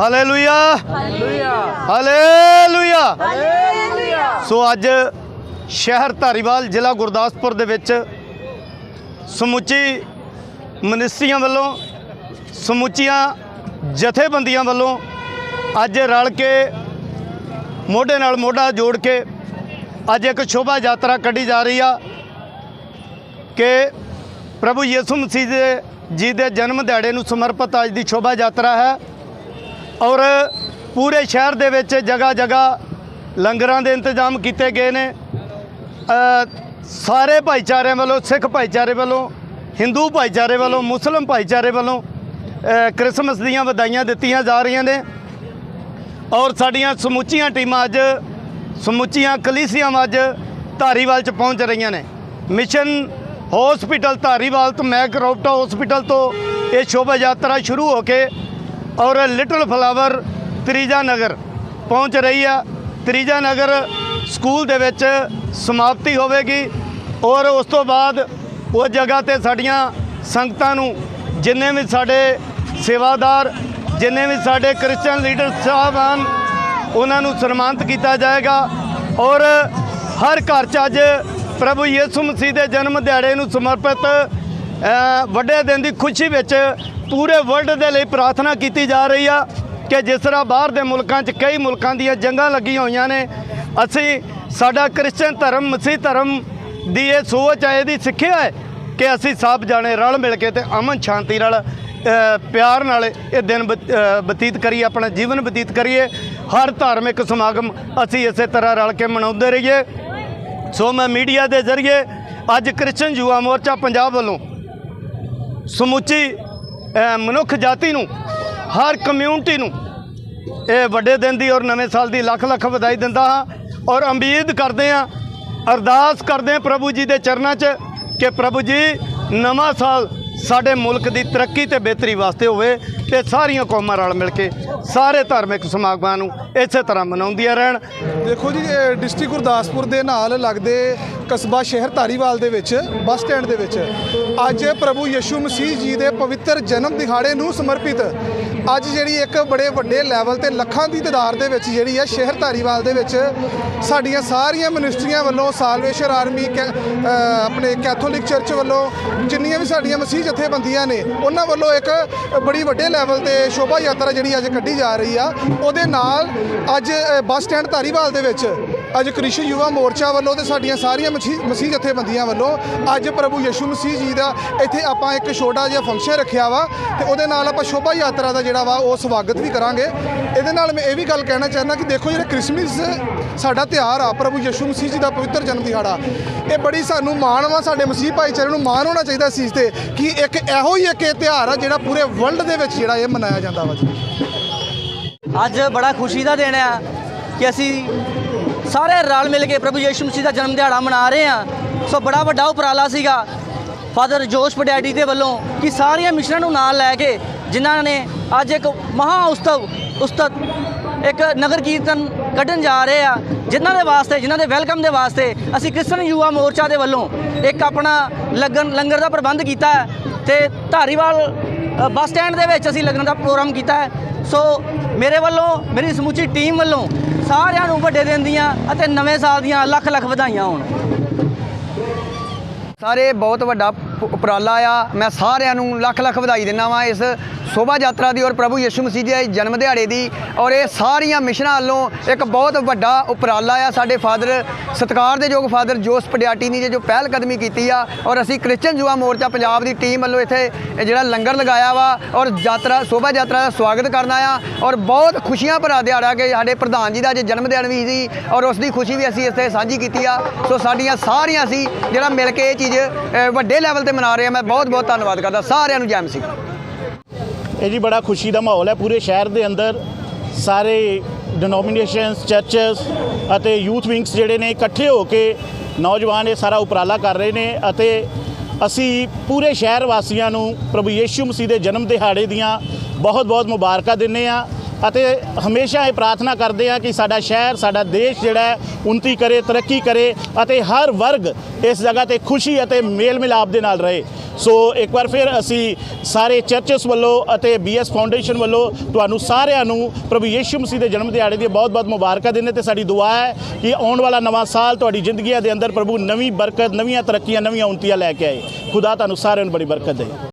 Hallelujah hallelujah ਸੋ ਅੱਜ ਸ਼ਹਿਰ ਧਾਰੀਵਾਲ ਜ਼ਿਲ੍ਹਾ ਗੁਰਦਾਸਪੁਰ ਦੇ ਵਿੱਚ ਸਮੁੱਚੀ ਮਨਿਸਟਰੀਆਂ ਵੱਲੋਂ ਸਮੁੱਚੀਆਂ ਜਥੇਬੰਦੀਆਂ ਵੱਲੋਂ ਅੱਜ ਰਲ ਕੇ ਮੋਢੇ ਨਾਲ ਮੋਢਾ ਜੋੜ ਕੇ ਅੱਜ ਇੱਕ ਸ਼ੋਭਾ ਯਾਤਰਾ ਕੱਢੀ ਜਾ ਰਹੀ ਆ ਕਿ ਪ੍ਰਭੂ ਯਿਸੂ ਮਸੀਹ ਦੇ ਜੀ ਦੇ ਜਨਮ ਦਿਹਾੜੇ ਨੂੰ ਸਮਰਪਿਤ ਅੱਜ ਦੀ ਸ਼ੋਭਾ ਯਾਤਰਾ ਹੈ। ਔਰ ਪੂਰੇ ਸ਼ਹਿਰ ਦੇ ਵਿੱਚ ਜਗ੍ਹਾ ਜਗ੍ਹਾ ਲੰਗਰਾਂ ਦੇ ਇੰਤਜ਼ਾਮ ਕੀਤੇ ਗਏ ਨੇ। ਸਾਰੇ ਭਾਈਚਾਰਿਆਂ ਵੱਲੋਂ, ਸਿੱਖ ਭਾਈਚਾਰੇ ਵੱਲੋਂ, ਹਿੰਦੂ ਭਾਈਚਾਰੇ ਵੱਲੋਂ, ਮੁਸਲਮ ਭਾਈਚਾਰੇ ਵੱਲੋਂ ਕ੍ਰਿਸਮਸ ਦੀਆਂ ਵਧਾਈਆਂ ਦਿੱਤੀਆਂ ਜਾ ਰਹੀਆਂ ਨੇ। ਔਰ ਸਾਡੀਆਂ ਸਮੁੱਚੀਆਂ ਟੀਮਾਂ ਅੱਜ, ਸਮੁੱਚੀਆਂ ਕਲੀਸੀਆਂ ਅੱਜ ਧਾਰੀਵਾਲ ਚ ਪਹੁੰਚ ਰਹੀਆਂ ਨੇ। ਮਿਸ਼ਨ ਹਸਪੀਟਲ ਧਾਰੀਵਾਲ ਤੋਂ, ਮੈਕ ਰੋਪਟਾ ਹਸਪੀਟਲ ਤੋਂ ਇਹ ਸ਼ੋਭਾ ਯਾਤਰਾ ਸ਼ੁਰੂ ਹੋ ਕੇ ਔਰ ਲਿਟਲ ਫਲਾਵਰ ਤ੍ਰਿਜਾ ਨਗਰ ਪਹੁੰਚ ਰਹੀ ਆ। ਤ੍ਰਿਜਾ ਨਗਰ ਸਕੂਲ ਦੇ ਵਿੱਚ ਸਮਾਪਤੀ ਹੋਵੇਗੀ ਔਰ ਉਸ ਤੋਂ ਬਾਅਦ ਉਹ ਜਗ੍ਹਾ ਤੇ ਸਾਡੀਆਂ ਸੰਗਤਾਂ ਨੂੰ ਜਿੰਨੇ ਵੀ ਸਾਡੇ ਸੇਵਾਦਾਰ, ਜਿੰਨੇ ਵੀ ਸਾਡੇ ਕ੍ਰਿਸਚੀਅਨ ਲੀਡਰ ਸਾਹਿਬ ਹਨ ਉਹਨਾਂ ਨੂੰ ਸਨਮਾਨਿਤ ਕੀਤਾ ਜਾਏਗਾ ਔਰ ਹਰ ਘਰ 'ਚ ਅੱਜ ਪ੍ਰਭੂ ਯਿਸੂ ਮਸੀਹ ਦੇ ਜਨਮ ਦਿਹਾੜੇ ਨੂੰ ਸਮਰਪਿਤ ਵੱਡੇ ਦਿਨ ਦੀ ਖੁਸ਼ੀ ਵਿੱਚ ਪੂਰੇ ਵਰਲਡ ਦੇ ਲਈ ਪ੍ਰਾਰਥਨਾ ਕੀਤੀ ਜਾ ਰਹੀ ਆ ਕਿ ਜਿਸ ਤਰ੍ਹਾਂ ਬਾਹਰ ਦੇ ਮੁਲਕਾਂ 'ਚ ਕਈ ਮੁਲਕਾਂ ਦੀਆਂ ਜੰਗਾਂ ਲੱਗੀਆਂ ਹੋਈਆਂ ਨੇ, ਅਸੀਂ ਸਾਡਾ ਕ੍ਰਿਸਚੀਅਨ ਧਰਮ, ਮਸੀਹ ਧਰਮ ਦੀ ਇਹ ਸੋਚ ਹੈ ਇਹਦੀ ਸਿੱਖਿਆ ਹੈ ਕਿ ਅਸੀਂ ਸਭ ਜਾਣੇ ਰਲ ਮਿਲ ਕੇ ਤੇ ਅਮਨ ਸ਼ਾਂਤੀ ਨਾਲ ਪਿਆਰ ਨਾਲ ਇਹ ਦਿਨ ਬਤ- ਬਤੀਤ ਕਰੀਏ, ਆਪਣਾ ਜੀਵਨ ਬਤੀਤ ਕਰੀਏ। ਹਰ ਧਾਰਮਿਕ ਸਮਾਗਮ ਅਸੀਂ ਇਸੇ ਤਰ੍ਹਾਂ ਰਲ ਕੇ ਮਨਾਉਂਦੇ ਰਹੀਏ। ਸੋ ਮੈਂ ਮੀਡੀਆ ਦੇ ਜ਼ਰੀਏ ਅੱਜ ਕ੍ਰਿਸਚਨ ਯੁਵਾ ਮੋਰਚਾ ਪੰਜਾਬ ਵੱਲੋਂ ਸਮੁੱਚੀ ਮਨੁੱਖ ਜਾਤੀ ਨੂੰ, ਹਰ ਕਮਿਊਨਿਟੀ ਨੂੰ ਇਹ ਵੱਡੇ ਦਿਨ ਦੀ ਔਰ ਨਵੇਂ ਸਾਲ ਦੀ ਲੱਖ ਲੱਖ ਵਧਾਈ ਦਿੰਦਾ ਹਾਂ ਔਰ ਉਮੀਦ ਕਰਦੇ ਹਾਂ, ਅਰਦਾਸ ਕਰਦੇ ਹਾਂ ਪ੍ਰਭੂ ਜੀ ਦੇ ਚਰਨਾਂ 'ਚ ਕਿ ਪ੍ਰਭੂ ਜੀ ਨਵਾਂ ਸਾਲ ਸਾਡੇ ਮੁਲਕ ਦੀ ਤਰੱਕੀ ਤੇ ਬਿਹਤਰੀ ਵਾਸਤੇ ਹੋਵੇ ਤੇ ਸਾਰੀਆਂ ਕੌਮਾਂ ਰਲ ਮਿਲ ਕੇ ਸਾਰੇ ਧਾਰਮਿਕ ਸਮਾਗਮਾਂ ਨੂੰ ਇਸੇ ਤਰ੍ਹਾਂ ਮਨਾਉਂਦੀਆਂ ਰਹਿਣ। ਦੇਖੋ ਜੀ, ਇਹ ਡਿਸਟ੍ਰਿਕਟ ਗੁਰਦਾਸਪੁਰ ਦੇ ਨਾਲ ਲੱਗਦੇ ਕਸਬਾ ਸ਼ਹਿਰ ਧਾਰੀਵਾਲ ਦੇ ਵਿੱਚ, ਬੱਸ ਸਟੈਂਡ ਦੇ ਵਿੱਚ। ਅੱਜ ਪ੍ਰਭੂ ਯਿਸੂ ਮਸੀਹ ਜੀ ਦੇ ਪਵਿੱਤਰ ਜਨਮ ਦਿਹਾੜੇ ਨੂੰ ਸਮਰਪਿਤ ਅੱਜ ਜਿਹੜੀ ਇੱਕ ਬੜੇ ਵੱਡੇ ਲੈਵਲ ਤੇ ਲੱਖਾਂ ਦੀ ਤਾਦਾਦ ਦੇ ਵਿੱਚ ਜਿਹੜੀ ਹੈ ਸ਼ਹਿਰ ਧਾਰੀਵਾਲ ਦੇ ਵਿੱਚ ਸਾਡੀਆਂ ਸਾਰੀਆਂ ਮਿਨਿਸਟਰੀਆਂ ਵੱਲੋਂ ਸਾਲਵੇਸ਼ਨ ਆਰਮੀ ਕੈ- ਆਪਣੇ ਕੈਥੋਲਿਕ ਚਰਚ ਵੱਲੋਂ ਜਿੰਨੀਆਂ ਵੀ ਸਾਡੀਆਂ ਮਸੀਹ ਜਥੇਬੰਦੀਆਂ ਨੇ, ਉਹਨਾਂ ਵੱਲੋਂ ਇੱਕ ਬੜੀ ਵੱਡੇ ਲੈਵਲ ਤੇ ਸ਼ੋਭਾ ਯਾਤਰਾ ਜਿਹੜੀ ਅੱਜ ਕੱਢੀ ਜਾ ਰਹੀ ਆ। ਉਹਦੇ ਨਾਲ ਅੱਜ ਬੱਸ ਸਟੈਂਡ ਧਾਰੀਵਾਲ ਦੇ ਵਿੱਚ ਅੱਜ ਕ੍ਰਿਸ਼ਨ ਯੁਵਾ ਮੋਰਚਾ ਵੱਲੋਂ ਤੇ ਸਾਡੀਆਂ ਸਾਰੀਆਂ ਮਸੀਹ ਮਸੀਹ ਜਥੇਬੰਦੀਆਂ ਵੱਲੋਂ ਅੱਜ ਪ੍ਰਭੂ ਯਸ਼ੂ ਮਸੀਹ ਜੀ ਦਾ ਇੱਥੇ ਆਪਾਂ ਇੱਕ ਛੋਟਾ ਜਿਹਾ ਫੰਕਸ਼ਨ ਰੱਖਿਆ ਵਾ ਤੇ ਉਹਦੇ ਨਾਲ ਆਪਾਂ ਸ਼ੋਭਾ ਯਾਤਰਾ ਦਾ ਜਿਹੜਾ ਵਾ ਉਹ ਸਵਾਗਤ ਵੀ ਕਰਾਂਗੇ। ਇਹਦੇ ਨਾਲ ਮੈਂ ਇਹ ਵੀ ਗੱਲ ਕਹਿਣਾ ਚਾਹੁੰਦਾ ਕਿ ਦੇਖੋ ਜਿਹੜਾ ਕ੍ਰਿਸਮਸ ਸਾਡਾ ਤਿਉਹਾਰ ਆ, ਪ੍ਰਭੂ ਯਸ਼ੂ ਮਸੀਹ ਜੀ ਦਾ ਪਵਿੱਤਰ ਜਨਮ ਦਿਹਾੜਾ, ਇਹ ਬੜੀ ਸਾਨੂੰ ਮਾਣ ਵਾ, ਸਾਡੇ ਮਸੀਹ ਭਾਈਚਾਰੇ ਨੂੰ ਮਾਣ ਹੋਣਾ ਚਾਹੀਦਾ ਇਸ ਚੀਜ਼ ਤੇ ਕਿ ਇੱਕ ਇਹੋ ਹੀ ਇੱਕ ਇਹ ਤਿਉਹਾਰ ਆ ਜਿਹੜਾ ਪੂਰੇ ਵਰਲਡ ਦੇ ਵਿੱਚ ਜਿਹੜਾ ਇਹ ਮਨਾਇਆ ਜਾਂਦਾ ਵਾ ਜੀ। ਅੱਜ ਬੜਾ ਖੁਸ਼ੀ ਦਾ ਦਿਨ ਆ ਕਿ ਅਸੀਂ ਸਾਰੇ ਰਲ ਮਿਲ ਕੇ ਪ੍ਰਭੂ ਯਿਸੂ ਮਸੀਹ ਦਾ ਜਨਮ ਦਿਹਾੜਾ ਮਨਾ ਰਹੇ ਆ ਸੋ ਬੜਾ ਵੱਡਾ ਉਪਰਾਲਾ ਸੀਗਾ ਫਾਦਰ ਜੋਸ਼ ਪਡੈਡੀ ਦੇ ਵੱਲੋਂ ਕਿ ਸਾਰੀਆਂ ਮਿਸ਼ਨਾਂ ਨੂੰ ਨਾਲ ਲੈ ਕੇ ਜਿਨ੍ਹਾਂ ਨੇ ਅੱਜ ਇੱਕ ਮਹਾ ਉਸਤਵ, ਉਸਤਤ ਇੱਕ ਨਗਰ ਕੀਰਤਨ ਕੱਢਣ ਜਾ ਰਹੇ ਆ ਜਿਨ੍ਹਾਂ ਦੇ ਵਾਸਤੇ, ਜਿਨ੍ਹਾਂ ਦੇ ਵੈਲਕਮ ਦੇ ਵਾਸਤੇ ਅਸੀਂ ਕ੍ਰਿਸਚਨ ਯੁਵਾ ਮੋਰਚਾ ਦੇ ਵੱਲੋਂ ਇੱਕ ਆਪਣਾ ਲੰਗਰ ਲੰਗਰ ਦਾ ਪ੍ਰਬੰਧ ਕੀਤਾ ਹੈ ਤੇ ਧਾਰੀਵਾਲ ਬੱਸ ਸਟੈਂਡ ਦੇ ਵਿੱਚ ਅਸੀਂ ਲੰਗਰ ਦਾ ਪ੍ਰੋਗਰਾਮ ਕੀਤਾ ਹੈ। ਸੋ ਮੇਰੇ ਵੱਲੋਂ, ਮੇਰੀ ਸਮੁੱਚੀ ਟੀਮ ਵੱਲੋਂ ਸਾਰਿਆਂ ਨੂੰ ਵੱਡੇ ਦਿਨ ਦੀਆਂ ਅਤੇ ਨਵੇਂ ਸਾਲ ਦੀਆਂ ਲੱਖ ਲੱਖ ਵਧਾਈਆਂ ਹੋਣ। ਸਾਰੇ ਬਹੁਤ ਵੱਡਾ ਉਪਰਾਲਾ ਆ। ਮੈਂ ਸਾਰਿਆਂ ਨੂੰ ਲੱਖ ਲੱਖ ਵਧਾਈ ਦਿੰਦਾ ਵਾਂ ਇਸ ਸ਼ੋਭਾ ਯਾਤਰਾ ਦੀ ਔਰ ਪ੍ਰਭੂ ਯਿਸੂ ਮਸੀਹ ਦੇ ਜਨਮ ਦਿਹਾੜੇ ਦੀ। ਔਰ ਇਹ ਸਾਰੀਆਂ ਮਿਸ਼ਨਾਂ ਵੱਲੋਂ ਇੱਕ ਬਹੁਤ ਵੱਡਾ ਉਪਰਾਲਾ ਆ ਸਾਡੇ ਫਾਦਰ ਸਤਿਕਾਰ ਦੇ ਯੋਗ ਫਾਦਰ ਜੋਸ ਪਡਿਆਟੀ ਨੇ ਜੋ ਪਹਿਲ ਕਦਮੀ ਕੀਤੀ ਆ। ਔਰ ਅਸੀਂ ਕ੍ਰਿਸਚਨ ਯੁਵਾ ਮੋਰਚਾ ਪੰਜਾਬ ਦੀ ਟੀਮ ਵੱਲੋਂ ਇੱਥੇ ਜਿਹੜਾ ਲੰਗਰ ਲਗਾਇਆ ਵਾ ਔਰ ਯਾਤਰਾ, ਸ਼ੋਭਾ ਯਾਤਰਾ ਦਾ ਸਵਾਗਤ ਕਰਨਾ ਆ। ਔਰ ਬਹੁਤ ਖੁਸ਼ੀਆਂ ਭਰਾ ਦਿਹਾੜਾ ਕਿ ਸਾਡੇ ਪ੍ਰਧਾਨ ਜੀ ਦਾ ਅੱਜ ਜਨਮ ਦਿਨ ਵੀ ਸੀ ਔਰ ਉਸ ਦੀ ਖੁਸ਼ੀ ਵੀ ਅਸੀਂ ਇੱਥੇ ਸਾਂਝੀ ਕੀਤੀ ਆ। ਸੋ ਸਾਡੀਆਂ ਸਾਰੀਆਂ ਅਸੀਂ ਜਿਹੜਾ ਮਿਲ ਕੇ ਇਹ ਚੀਜ਼ ਵੱਡੇ ਲੈਵਲ ਤੇ ਮਨਾ ਰਹੇ ਆ ਮੈਂ ਬਹੁਤ ਬਹੁਤ ਧੰਨਵਾਦ ਕਰਦਾ, ਸਾਰਿਆਂ ਨੂੰ ਜੈ ਮਸੀਹ। ਇਹ ਜੀ ਬੜਾ ਖੁਸ਼ੀ ਦਾ ਮਾਹੌਲ ਹੈ ਪੂਰੇ ਸ਼ਹਿਰ ਦੇ ਅੰਦਰ। ਸਾਰੇ ਡਿਨੋਮੀਨੇਸ਼ਨਸ ਚਰਚਸ ਅਤੇ ਯੂਥ ਵਿੰਗਸ ਜਿਹੜੇ ਨੇ ਇਕੱਠੇ ਹੋ ਕੇ ਨੌਜਵਾਨ ਇਹ ਸਾਰਾ ਉਪਰਾਲਾ ਕਰ ਰਹੇ ਨੇ ਅਤੇ ਅਸੀਂ ਪੂਰੇ ਸ਼ਹਿਰ ਵਾਸੀਆਂ ਨੂੰ ਪ੍ਰਭੂ ਯੀਸ਼ੂ ਮਸੀਹ ਦੇ ਜਨਮ ਦਿਹਾੜੇ ਦੀਆਂ ਬਹੁਤ-ਬਹੁਤ ਮੁਬਾਰਕਾਂ ਦਿੰਦੇ ਆ ਅਤੇ ਹਮੇਸ਼ਾ ਇਹ ਪ੍ਰਾਰਥਨਾ ਕਰਦੇ ਆ ਕਿ ਸਾਡਾ ਸ਼ਹਿਰ, ਸਾਡਾ ਦੇਸ਼ ਜਿਹੜਾ ਹੈ, ਉਨਤੀ ਕਰੇ, ਤਰੱਕੀ ਕਰੇ ਅਤੇ ਹਰ ਵਰਗ ਇਸ ਜਗ੍ਹਾ ਤੇ ਖੁਸ਼ੀ ਅਤੇ ਮੇਲ ਮਿਲਾਪ ਦੇ ਨਾਲ ਰਹੇ। ਸੋ ਇੱਕ ਵਾਰ ਫਿਰ ਅਸੀਂ ਸਾਰੇ ਚਰਚਸ ਵੱਲੋਂ ਅਤੇ ਬੀਐਸ ਫਾਊਂਡੇਸ਼ਨ ਵੱਲੋਂ ਤੁਹਾਨੂੰ ਸਾਰਿਆਂ ਨੂੰ ਪ੍ਰਭੂ ਯੇਸ਼ੂ ਮਸੀਹ ਦੇ ਜਨਮ ਦਿਹਾੜੇ ਦੀ ਬਹੁਤ-ਬਹੁਤ ਮੁਬਾਰਕਾਂ ਦਿੰਦੇ ਤੇ ਸਾਡੀ ਦੁਆ ਹੈ ਕਿ ਆਉਣ ਵਾਲਾ ਨਵਾਂ ਸਾਲ ਤੁਹਾਡੀ ਜ਼ਿੰਦਗੀਆਂ ਦੇ ਅੰਦਰ ਪ੍ਰਭੂ ਨਵੀਂ ਬਰਕਤ, ਨਵੀਆਂ ਤਰੱਕੀਆਂ, ਨਵੀਆਂ ਉਨਤੀਆਂ ਲੈ ਕੇ ਆਏ। ਖੁਦਾ ਤੁਹਾਨੂੰ ਸਾਰਿਆਂ ਨੂੰ ਬੜੀ ਬਰਕਤ ਦੇ।